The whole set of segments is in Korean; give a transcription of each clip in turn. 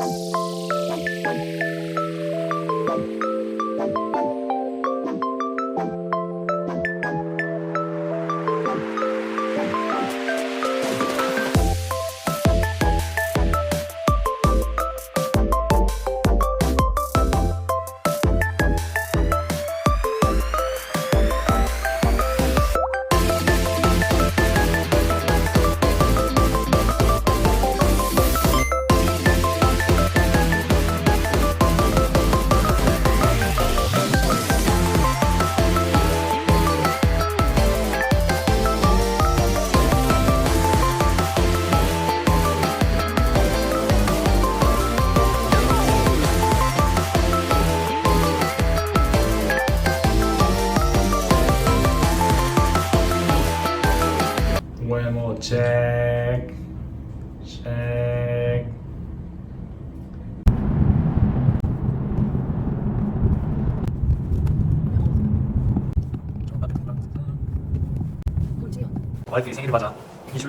Bye.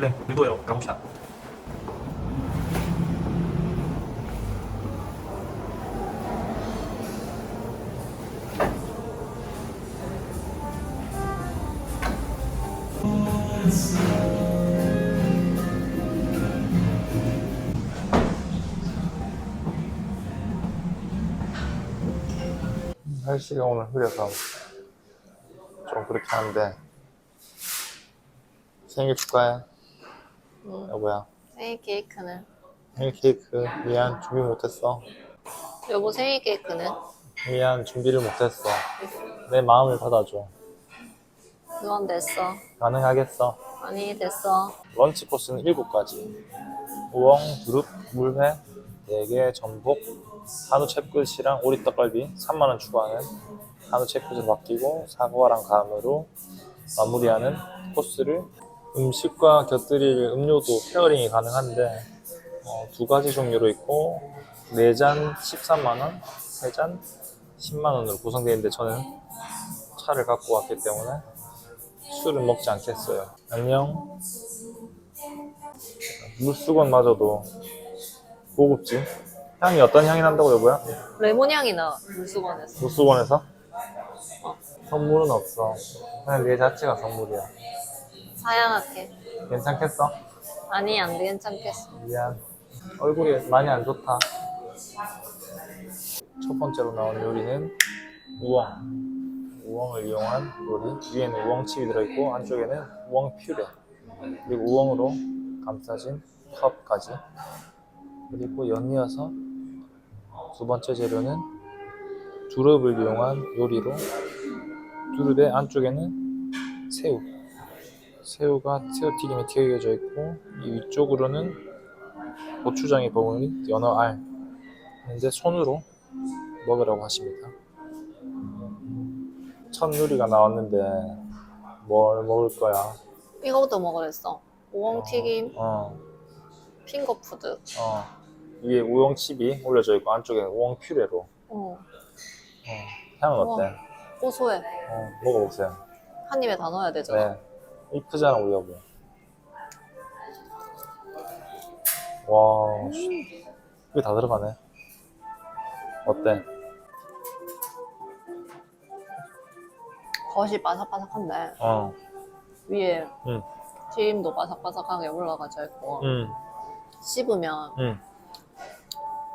이슐랭 누구요? 가봅시다 날씨가 오늘 흐려서 좀 그렇게 하는데 생일 축하해 응. 여보야 생일 케이크는? 생일 케이크 미안 준비 못했어 여보 생일 케이크는? 미안 준비를 못했어 내 마음을 받아줘 그건 됐어. 가능하겠어 아니 됐어. 런치 코스는 7가지 우엉, 두릅, 물회, 4개, 전복, 한우 채끝이랑 오리 떡갈비 3만원 추가하는 한우 채끝을 맡기고 사과랑 감으로 마무리하는 코스를 음식과 곁들일 음료도 페어링이 가능한데 어, 두 가지 종류로 있고 4잔 13만원, 3잔 10만원으로 구성되어 있는데 저는 차를 갖고 왔기 때문에 술은 먹지 않겠어요. 안녕. 물수건마저도 고급지. 향이 어떤 향이 난다고 여보야? 레몬 향이 나 물수건에서. 물수건에서? 어. 선물은 없어. 그냥 내 자체가 선물이야. 사양할게. 괜찮겠어? 아니 안 돼, 괜찮겠어. 미안. 얼굴이 많이 안 좋다. 첫 번째로 나온 요리는 우엉. 우엉을 이용한 요리. 위에는 우엉칩이 들어있고 안쪽에는 우엉 퓨레. 그리고 우엉으로 감싸진 컵까지. 그리고 연이어서 두 번째 재료는 두릅을 이용한 요리로 두릅의 안쪽에는 새우. 새우가 새우튀김이 튀겨져 있고 이 위쪽으로는 고추장이 버무린 연어알. 현재 손으로 먹으라고 하십니다. 첫 요리가 나왔는데 뭘 먹을 거야? 이거부터 먹으랬어. 오엉튀김, 어, 핑거푸드. 어. 위에 우엉칩이 올려져 있고 안쪽에 우엉 퓨레로. 어, 어. 향은 어때? 고소해. 어, 먹어보세요. 한 입에 다 넣어야 되잖아. 네. 이쁘잖아 우리 여보. 와, 씨. 이게 다 들어가네. 어때? 겉이 바삭바삭한데 어, 위에 응. 튀김도 바삭바삭하게 올라가져 있고 응, 씹으면 응,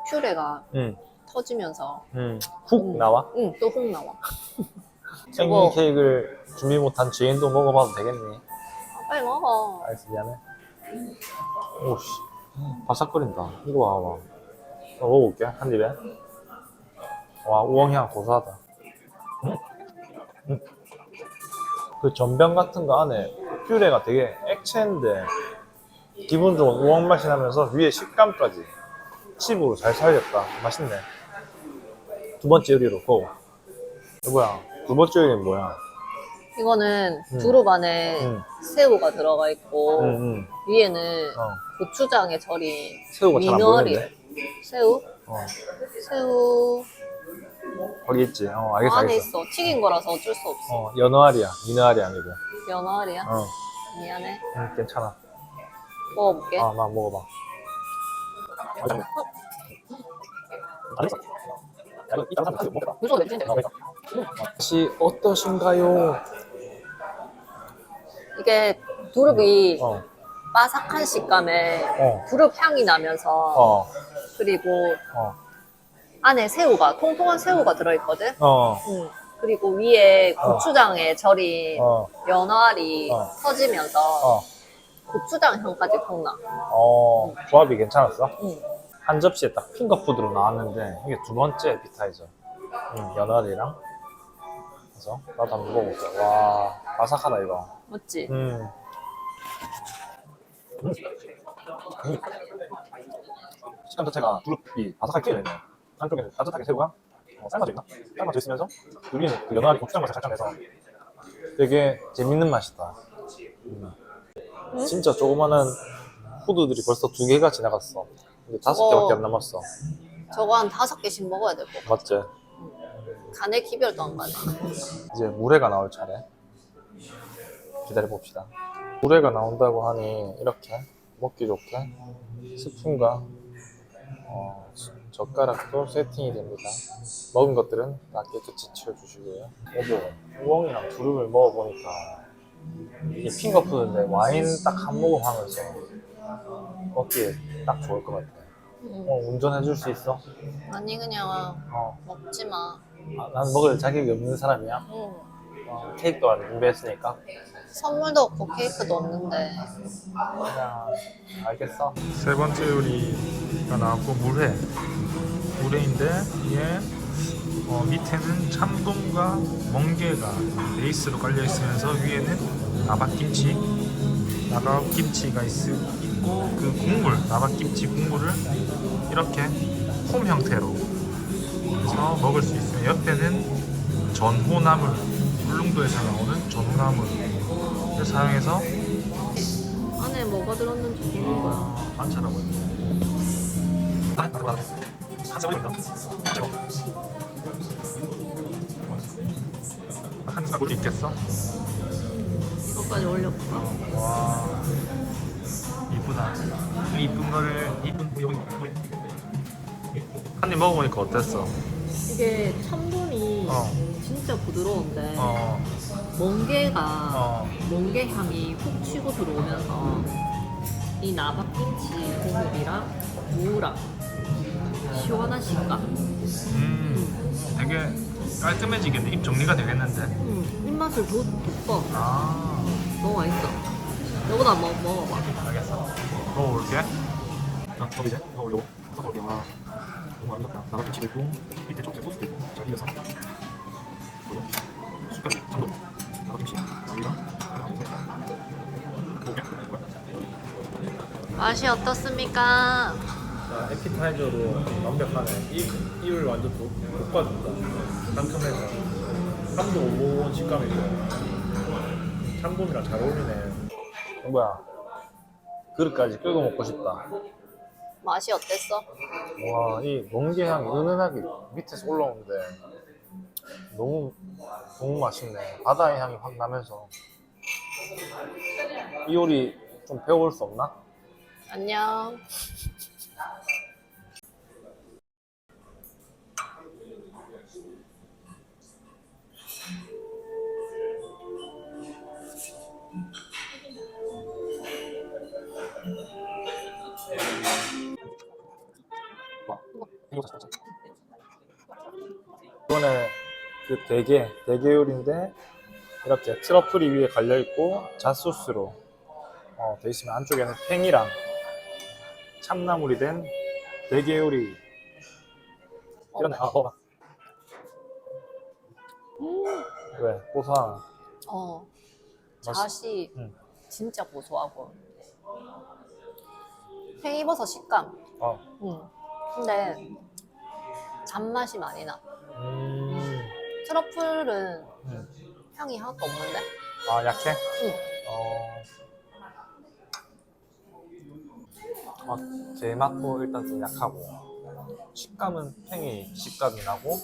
퓨레가 응, 터지면서 응. 훅 나와? 응, 또 훅 나와. 생일 저거- 케이크를 준비 못한 지인도 먹어봐도 되겠니? 아, 빨리 먹어. 알겠어, 미안해. 오씨, 바삭거린다. 이거. 나 먹어볼게, 한 입에. 와, 우엉향 고소하다. 그 전병 같은 거 안에 퓨레가 되게 액체인데 기분 좋은 우엉 맛이 나면서 위에 식감까지 칩으로 잘 살렸다. 맛있네. 두 번째 요리로 고. 여보야, 두 번째 요리는 뭐야? 이거는 응. 두릅 안에 응. 새우가 들어가 있고 응, 응. 위에는 어. 고추장에 절인 새우가 잘안 미너리? 새우? 어. 새우 거기 있지. 어, 알겠어, 안에 알겠어. 있어. 튀긴 거라서 어쩔 수 없어. 어, 연어알이야. 미너알이 아니고. 연어알이야? 어, 미안해. 응, 괜찮아. 먹어볼게. 아, 나 먹어봐. 무조건 내주신대. 맛이 어떠신가요? 이게 두릅이 어, 바삭한 식감에 어, 두릅 향이 나면서 어, 그리고 어, 안에 새우가 통통한 새우가 들어있거든. 어, 응. 그리고 위에 고추장에 절인 어, 연어알이 어. 터지면서 어, 고추장 향까지 확 나. 어, 조합이 괜찮았어? 응. 한 접시에 딱 핑거푸드로 나왔는데 이게 두 번째 에피타이저. 음, 연어리랑. 그래서 나도 한번 먹어볼게 와 바삭하다 이거 맞지? 음. 음. 음. 식감 자체가 두릅이 바삭하게 튀어있네 한쪽에는 따뜻하게 새우가 어, 삶아져 있나? 삶아져 있으면서 그 위에는 그 연어리 고추장 맛을 살짝 내서 되게 재밌는 맛이다 음. 진짜 조그마한 후드들이 벌써 두 개가 지나갔어 이제 다섯 어. 개밖에 안 남았어 저거 한 다섯 개씩 먹어야 될 거. 맞지? 간에 기별도 안 가네. 이제 물회가 나올 차례 기다려 봅시다 물회가 나온다고 하니 이렇게 먹기 좋게 스푼과 어, 젓가락도 세팅이 됩니다 먹은 것들은 다 깨끗이 치워주시고요 여보 우엉이랑 두릅을 먹어보니까 이게 핑거푸드인데 와인 딱 한 모금 하면서 먹기에 딱 좋을 것 같아 응. 어, 운전해 줄 수 있어? 아니 그냥 어, 먹지 마. 아, 난 먹을 자격이 없는 사람이야 응. 어, 케이크도 안 준비했으니까 선물도 없고 케이크도 없는데. 그냥 알겠어. 세 번째 요리가 나왔고 물회. 물회인데 이게 어, 밑에는 참돔과 멍게가 베이스로 깔려 있으면서 위에는 나박김치, 나박김치가 있, 있고 그 국물, 나박김치 국물을 이렇게 폼 형태로 해서 먹을 수 있으면 옆에는 전호나물, 울릉도에서 나오는 전호나물을 사용해서 안에 뭐가 들었는지 거야. 아, 반찬하고 있네. 아. 한참 올리면 제거. 한참 올리 있겠어? 이것까지 올려볼까? 와, 이쁘다. 이 이쁜 거를 이쁜 여기 한입 먹어보니까 어땠어? 이게 참돔이 어. 진짜 부드러운데 어, 멍게가 어, 멍게 향이 훅 치고 들어오면서 이 나박김치 국물이랑 무랑 시원한 식감. 음, 되게 깔끔해지겠네. 입 정리가 되겠는데. 음, 입맛을 더 돋궈. 아, 너무 맛있어. 이거도 한번 먹어봐. 알겠어. 먹어볼게. 자, 저기 이제 먹으려고 섞어볼게요. 와, 너무 아름답다. 나가김치도 있고, 밑에 초록색 소스도 있고, 잘 이어서. 맛이 어떻습니까? 자, 에피타이저로 완벽하네. 이, 이를 완전 돋- 돋궈준다. 상큼해서. 참도 오묘한 식감이고, 참돔이랑 잘 어울리네. 뭐야, 그릇까지 끌고 먹고 싶다. 맛이 어땠어? 와, 이 멍게 향이 은은하게 밑에서 올라오는데 너무 너무 맛있네. 바다의 향이 확 나면서 이 요리 좀 배워볼 수 없나? 안녕. 그 대게 대게 요리인데 이렇게 트러플이 위에 걸려 있고 잣소스로 어, 돼 있으면 안쪽에는 팽이랑 참나물이 된 대게 요리. 이런 아, 먹어봐. 왜 고소하나? 어. 잣이 응. 진짜 고소하고. 팽이버섯 식감. 어. 응. 근데 잔맛이 많이 나. 음. 트러플은 음. 향이 하나도 없는데? 아 약해? 응. 어. 어, 제 맛도 일단 좀 약하고 식감은 팽이 식감이 나고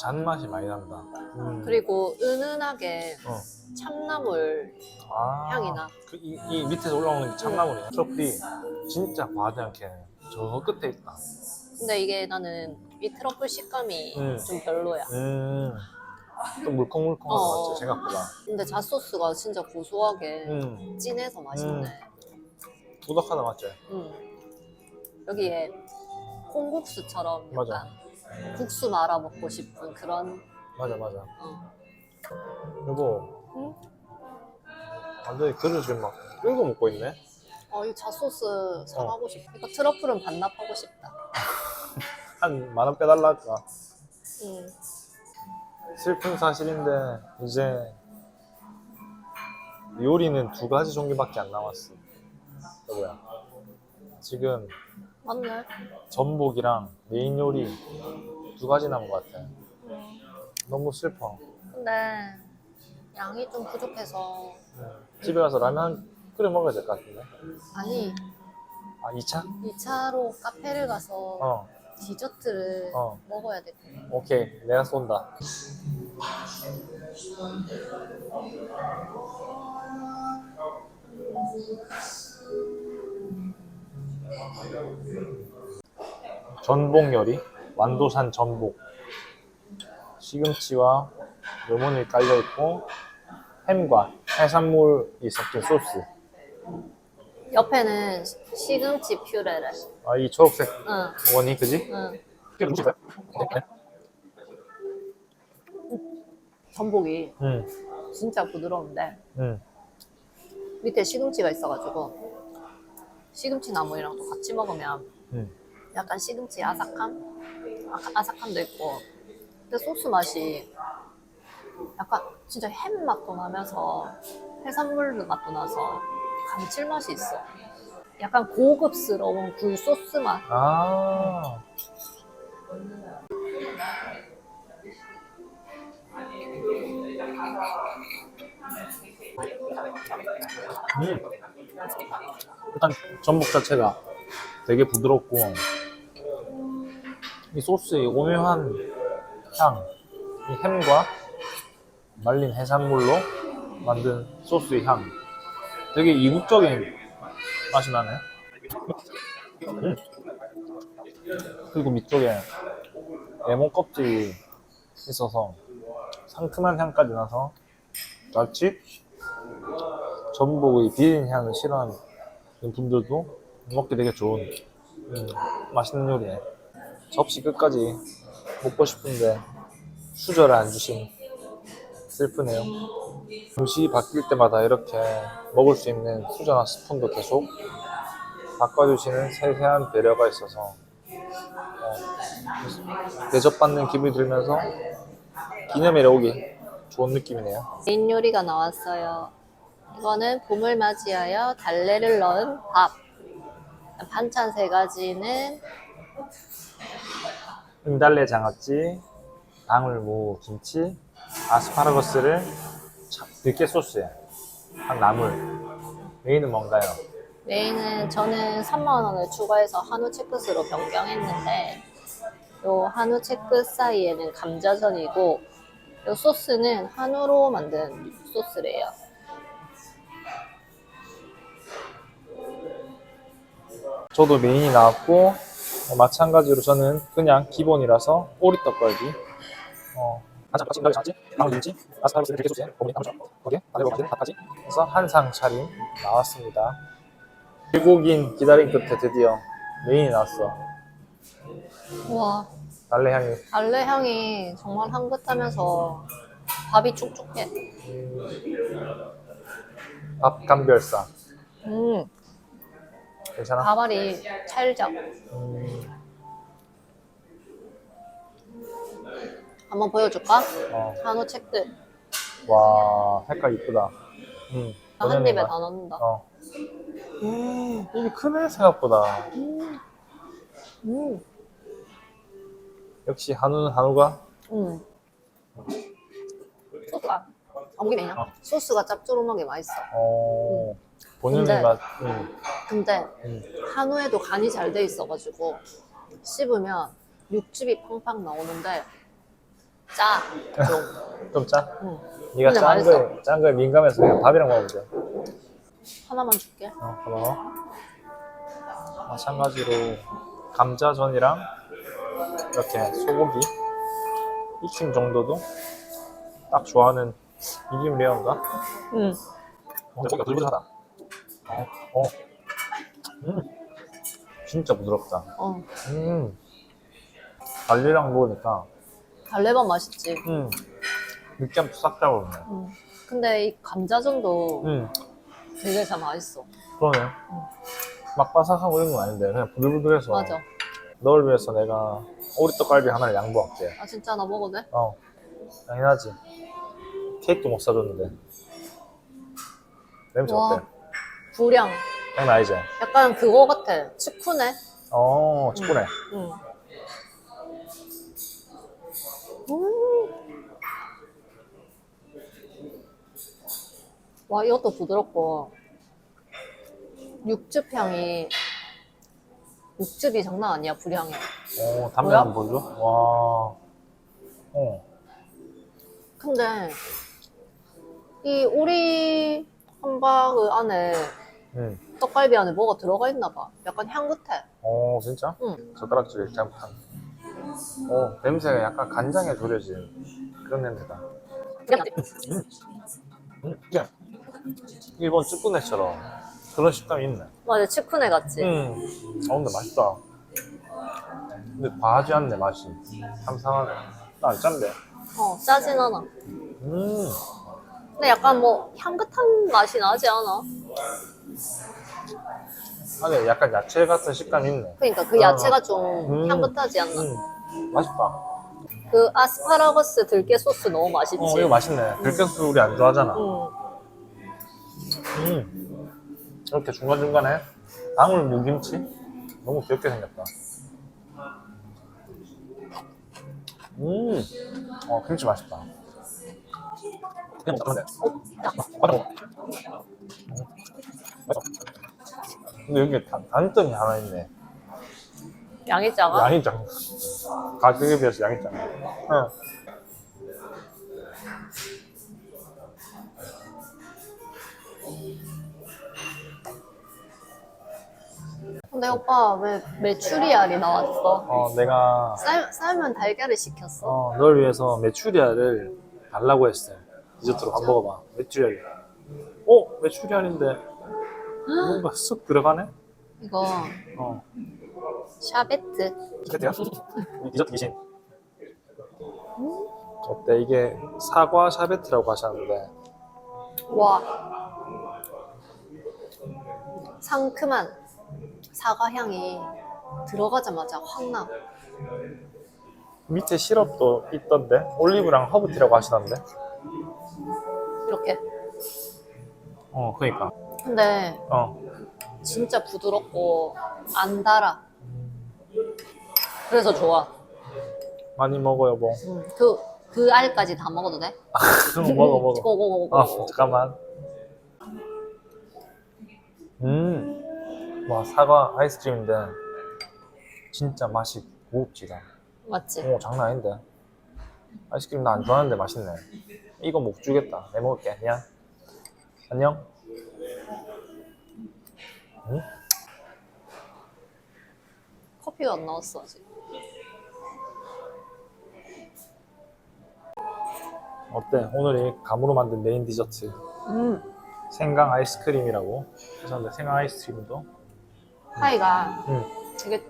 잔맛이 많이 난다. 음. 그리고 은은하게 어. 참나물 아, 향이 나. 그 이, 이 밑에서 올라오는 게 참나물이야. 트러플이 진짜 과하지 않게 저 끝에 있다. 근데 이게 나는 이 트러플 식감이 음. 좀 별로야. 음. 좀 물컹물컹한 어. 것 같지 생각보다. 근데 잣소스가 진짜 고소하게 음. 진해서 맛있네. 꾸덕하다 맞지? 음. 여기에 콩국수처럼 맞아. 약간 국수 말아 먹고 싶은 그런 맞아 맞아. 어. 여보. 응? 완전히 그릇을 막 끌고 먹고 있네. 어, 이 잣소스 어. 사가고 싶다. 이거 트러플은 반납하고 싶다. 한 만 원 빼달라 할까? 음. 슬픈 사실인데 이제 요리는 두 가지 종류밖에 안 남았어. 여보야. 지금 맞네. 전복이랑 메인 요리 두 가지 남은 것 같아. 음. 너무 슬퍼. 근데 양이 좀 부족해서 집에 가서 라면 끓여 먹어야 될 것 같은데. 아니 아 2차? 2차로 카페를 가서 어. 디저트를 어. 먹어야 돼. 오케이. 내가 쏜다. 전복 요리, 완도산 전복, 시금치와 레몬이 깔려 있고 햄과 해산물이 섞인 소스. 옆에는 시금치 퓨레래. 아 이 초록색 응, 원이 그지? 응. 응. 전복이 응. 진짜 부드러운데 응. 밑에 시금치가 있어가지고 시금치 나물이랑도 같이 먹으면 응. 약간 시금치 아삭함? 아, 아삭함도 있고 근데 소스 맛이 약간 진짜 햄 맛도 나면서 해산물 맛도 나서 감칠맛이 있어 약간 고급스러운 굴 소스 맛 아. 음. 일단 전복 자체가 되게 부드럽고 이 소스의 오묘한 향, 이 햄과 말린 해산물로 만든 소스의 향, 되게 이국적인 맛이 나네. 음. 그리고 밑쪽에 레몬 껍질이 있어서 상큼한 향까지 나서 마치 전복의 비린 향을 싫어하는 분들도 먹기 되게 좋은 음, 맛있는 요리네. 접시 끝까지 먹고 싶은데 수저를 안 주시니 슬프네요. 음식이 바뀔 때마다 이렇게 먹을 수 있는 수저나 스푼도 계속 바꿔주시는 세세한 배려가 있어서 어, 대접받는 기분이 들면서 기념일에 오기 좋은 느낌이네요. 메인 요리가 나왔어요. 이거는 봄을 맞이하여 달래를 넣은 밥. 반찬 세 가지는 응달래 장아찌, 방울무 김치, 아스파라거스를 차- 들깨 소스에 한 나물. 메인은 뭔가요? 메인은 저는 3만 원을 추가해서 한우 체크스로 변경했는데 요 한우 체크 사이에는 감자전이고 요 소스는 한우로 만든 소스래요. 저도 메인이 나왔고 어, 마찬가지로 저는 그냥 기본이라서 오리떡갈비 어, 한상 같이 장아찌, 방울김치, 아스파라거스 들깨 소스에 어머니 방울전 거기에 다대로 만든 밥까지 해서 한상 차림 나왔습니다. 긴 기다림 끝에 드디어 메인이 나왔어. 와 달래 향이 달래 향이 정말 향긋하면서 밥이 촉촉해. 밥 감별사 음 괜찮아? 밥알이 찰져. 음, 한번 보여줄까? 어. 한우 체크. 와 색깔 이쁘다. 음, 한 입에 다? 넣는다. 어. 음, 이게 크네 생각보다. 음. 음. 역시 한우는 한우가 음. 소스가 어묵이 되냐? 어. 소스가 짭조름하게 맛있어. 어, 본연의 근데- 맛. 음, 근데 음. 한우에도 간이 잘 돼 있어가지고 씹으면 육즙이 팡팡 나오는데 짜. 좀. 좀 짜? 음. 네가 근데 짠 맛있어. 거에 짠 거에 민감해서 그냥 밥이랑 돼. 하나만 줄게. 어, 고마워. 마찬가지로 감자전이랑 이렇게 소고기 익힘 정도도 딱 좋아하는 미디움 레어인가? 응. 근데 고기가 불부하다 어, 어. 음, 진짜 부드럽다. 어. 음, 달리랑 먹으니까 달래밥 맛있지. 음, 느끼함 싹 잡아오네. 응. 근데 이 감자전도 음, 되게 잘 맛있어. 그러네. 막 바삭하고 이런 건 아닌데 그냥 부들부들해서 맞아. 너를 위해서 내가 오리떡갈비 하나를 양보할게. 아 진짜 나 먹어도 돼? 어, 당연하지. 케이크도 못 사줬는데. 냄새 와. 어때? 불량. 장난 아니지? 약간 그거 같아. 치쿠네. 어, 직분해. 응. 음. 와 이것도 부드럽고 육즙 향이 육즙이 장난 아니야 불향이. 어, 담배 뭐야? 한번 보여줘? 와. 어, 근데 이 오리 함바그 안에 응. 떡갈비 안에 뭐가 들어가 있나 봐. 약간 향긋해. 어, 진짜? 응. 젓가락질 잘못한. 어, 냄새가 약간 간장에 졸여진 그런 냄새다. 음, 그냥 일본 쭈꾸네처럼 그런 식감이 있네. 맞아 치쿠네 같지. 음, 어, 근데 맛있다. 근데 과하지 않네, 맛이. 삼삼하네. 나 안 짠데. 어 짜진 않아. 음, 근데 약간 뭐 향긋한 맛이 나지 않아? 안에 약간 야채 같은 식감이 있네. 그러니까 그 어. 야채가 좀 음. 향긋하지 않나? 음, 맛있다. 그 아스파라거스 들깨 소스 너무 맛있지. 어, 이거 맛있네. 들깨 소스 우리 안 좋아하잖아. 응. 음. 이렇게 중간중간에 방울 무김치? 너무 귀엽게 생겼다. 음. 어, 김치 맛있다. 그냥. 맞아. 맞아. 근데 여기 단, 단점이 하나 있네. 양이 작아? 양이 작아. 가격에 비해서 양이 작아. 응. 근데 오빠 왜 메추리알이 나왔어? 어, 내가 쌀, 쌀면 달걀을 시켰어? 어, 널 위해서 메추리알을 달라고 했어요. 디저트로 밥 먹어봐. 메추리알. 어? 메추리알인데 뭔가 쑥 들어가네? 이거 어. 샤베트. 디저트야? 디저트 귀신. 어때? 이게 사과 샤베트라고 하셨는데 와. 상큼한 사과 향이 들어가자마자 확 나. 밑에 시럽도 있던데 올리브랑 허브티라고 하시던데 이렇게. 어 그니까 근데 어 진짜 부드럽고 안 달아. 그래서 좋아. 많이 먹어 여보 음, 그, 그 알까지 다 먹어도 돼? 그럼 먹어 먹어 고고고고. 어 잠깐만 음 와 사과 아이스크림인데 진짜 맛이 고급지다. 맞지? 오 장난 아닌데. 아이스크림 나 안 좋아하는데 맛있네. 이거 못 주겠다. 내 먹을게. 미안 안녕. 응? 커피가 안 나왔어, 아직. 어때? 오늘이 감으로 만든 메인 디저트. 음. 생강 아이스크림이라고. 하셨는데 생강 아이스크림도 파이가 음, 되게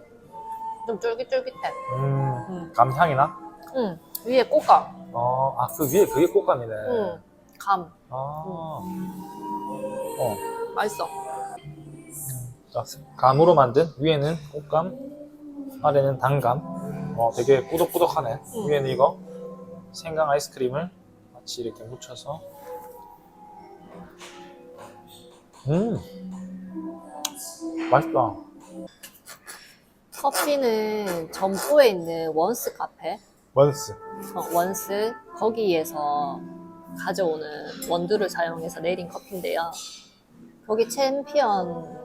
좀 쫄깃쫄깃해. 음 음. 감향이나 응. 위에 꽃감. 어, 아, 그 위에 그게 꽃감이네. 응. 감. 아, 어, 맛있어. 자, 감으로 만든 위에는 꽃감, 아래는 단감. 어, 되게 꾸덕꾸덕하네. 음. 위에는 이거 생강 아이스크림을 같이 이렇게 묻혀서. 음, 맛있다. 커피는 점포에 있는 원스 카페. 원스. 어, 원스. 거기에서 가져오는 원두를 사용해서 내린 커피인데요. 거기 챔피언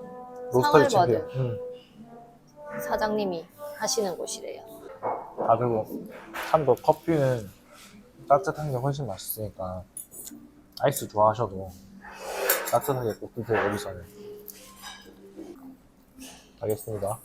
로스터리 상을 챔피언. 받은 음. 사장님이 하시는 곳이래요. 아, 그리고 참고 커피는 따뜻한 게 훨씬 맛있으니까 아이스 좋아하셔도 따뜻하게 꼭 드세요, 여기서는. 알겠습니다.